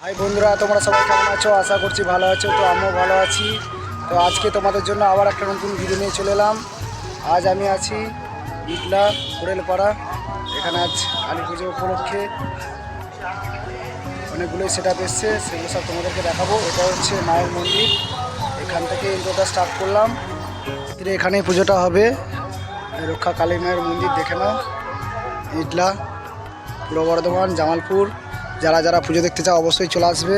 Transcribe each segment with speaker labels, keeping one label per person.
Speaker 1: High বন্ধুরা, তোমরা সবাই কেমন আছো? আশা করছি ভালো আছো, তো আমিও ভালো আছি। তো আজকে তোমাদের জন্য আবার একটা নতুন ভিডিও নিয়ে চলে এলাম। আজ আমি আছি ইটলা কোরেলপাড়া এখানে আজ কালী পুজো উপলক্ষে অনেকগুলোই সেট আপ এসছে, সেগুলো সব তোমাদেরকে দেখাবো। এটা হচ্ছে মায়ের মন্দির। এখান থেকে ইন্ট্রোটা স্টার্ট করলাম। এখানেই পুজোটা হবে। রক্ষা কালী মায়ের মন্দির দেখে নাও। ইটলা, পূর্ব বর্ধমান, জামালপুর। যারা যারা পুজো দেখতে চাও অবশ্যই চলে আসবে।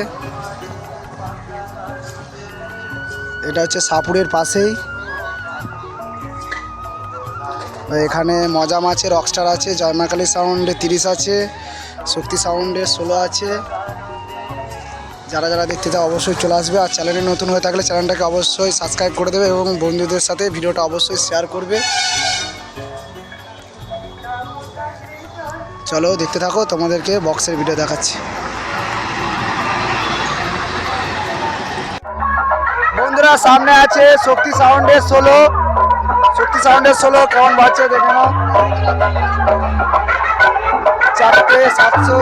Speaker 1: এটা হচ্ছে সাপুরের পাশেই। এখানে মজা মাছের রকস্টার আছে, জয়মাকালী সাউন্ডে তিরিশ আছে, শক্তি সাউন্ডে ষোলো আছে। যারা যারা দেখতে চাও অবশ্যই চলে আসবে আর চ্যানেলে নতুন হয়ে থাকলে চ্যানেলটাকে অবশ্যই সাবস্ক্রাইব করে দেবে এবং বন্ধুদের সাথে ভিডিওটা অবশ্যই শেয়ার করবে। চলো দেখতে থাকো, তোমাদেরকে বক্সের ভিডিও দেখাচ্ছি। বন্ধুরা, সামনে আছে শক্তি সাউন্ডের সোলো শক্তি সাউন্ডের সোলো কেমন বাজছে দেখে নাও। চারটে সাতশো।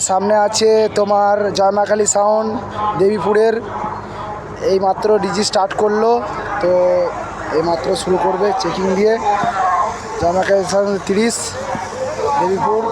Speaker 1: সামনে আছে তোমার জয়মাকালী সাউন্ড দেবীপুরের এই মাত্র ডিজি স্টার্ট করল তো এই মাত্র শুরু করবে চেকিং দিয়ে জয়মাকালী সাউন্ড তিরিশ দেবীপুর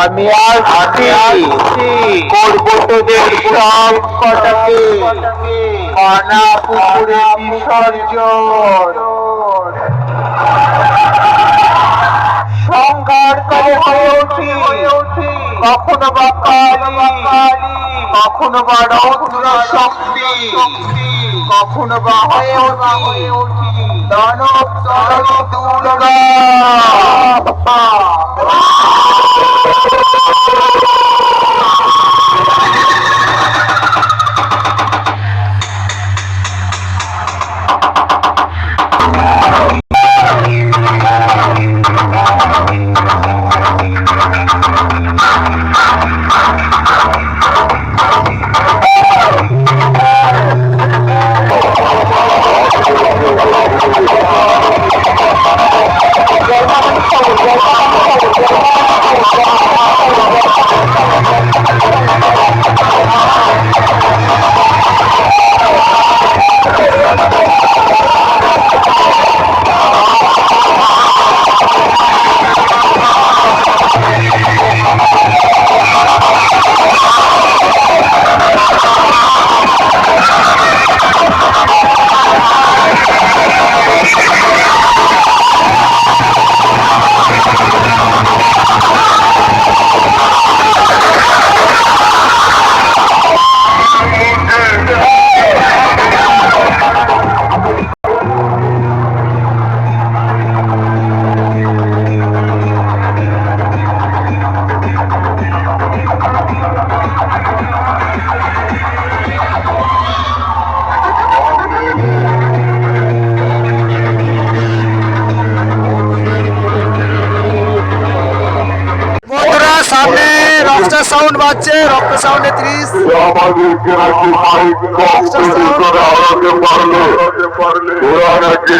Speaker 2: অনেক আর আমি আসছি করব তোদের সব কটাকে। কানা পুকুরে বিসর্জন। সংঘার করে হয়ে উঠি। কখনো বা কালী। কখনো বা রৌদ্র শক্তি কখনো বা হয়ে ওঠি দানব দানব দুর্গা।
Speaker 1: Oh, সাউন্ড বাজছে রক্ত সাউন্ডে ত্রিশ।
Speaker 3: আমাদেরকে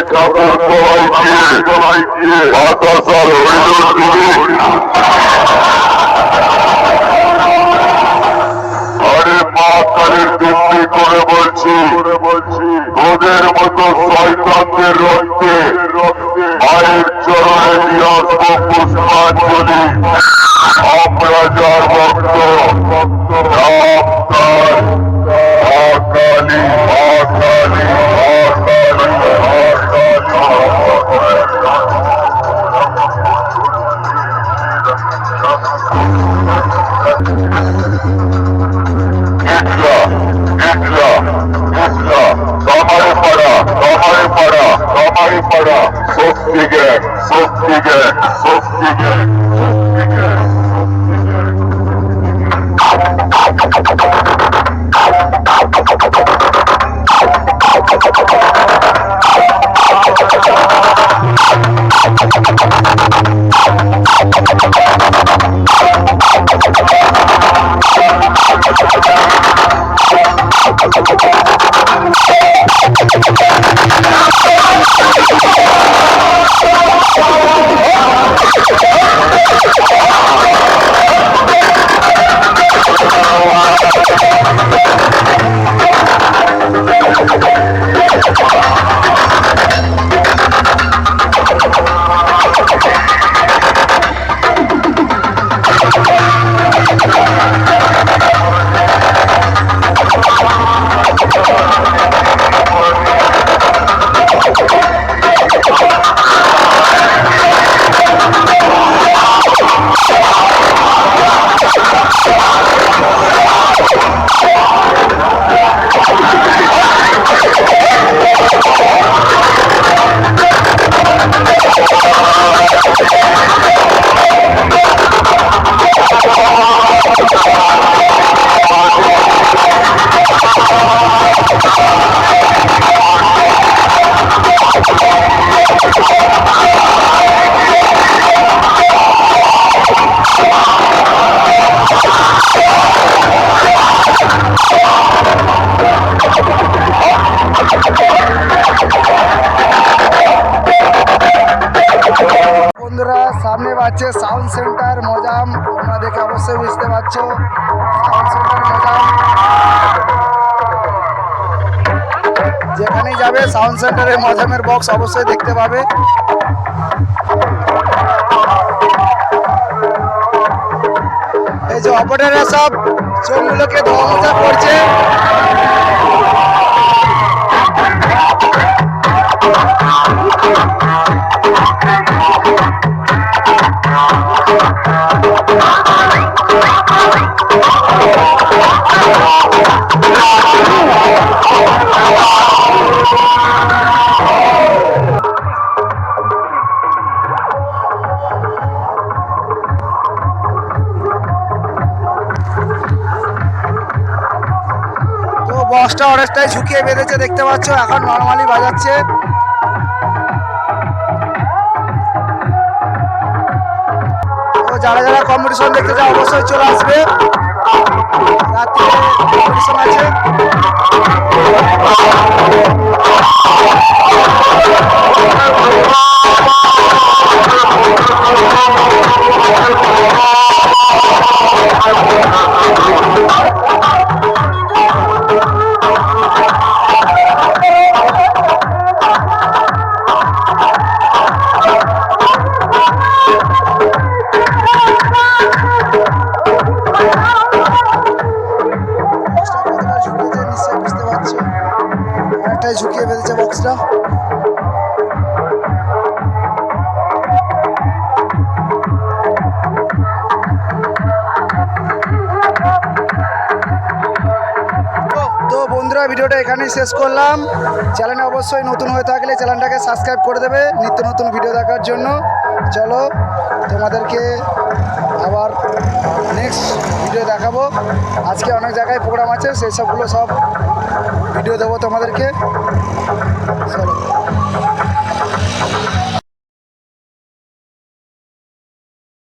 Speaker 1: বন্ধুরা পাচ্ছে সাউন্ড সেন্টার মজাম, তোমরা দেখে অবশ্যই বুঝতে পারছ। সাউন্ড সেন্টার মজাম। যেখানেই যাবে সাউন্ড সেন্টারে মজামের বক্স অবশ্যই দেখতে পাবে। এই যে অপারেটাররা সব চোখগুলোকে ধোয়া করছে। তো বক্সটা অনেকটাই ঝুঁকিয়ে বেঁধেছে দেখতে পাচ্ছ, এখন নর্মালি বাজাচ্ছে। যারা যারা কম্পিটিশন দেখতে চাও অবশ্যই চলে আসবে। রাত্রে কম্পিটিশন আছে বক্সটা অনেকটাই ঝুঁকিয়ে ফেলছে তো বন্ধুরা, ভিডিওটা এখানেই শেষ করলাম। চ্যানেলে অবশ্যই নতুন হয়ে থাকলে চ্যানেলটাকে সাবস্ক্রাইব করে দেবে। নিত্য নতুন ভিডিও দেখার জন্য। চলো তোমাদেরকে আবার নেক্সট ভিডিও দেখাবো। আজকে অনেক জায়গায় প্রোগ্রাম আছে, সেই সবগুলো সব ভিডিও দেবো তোমাদেরকে। চলো।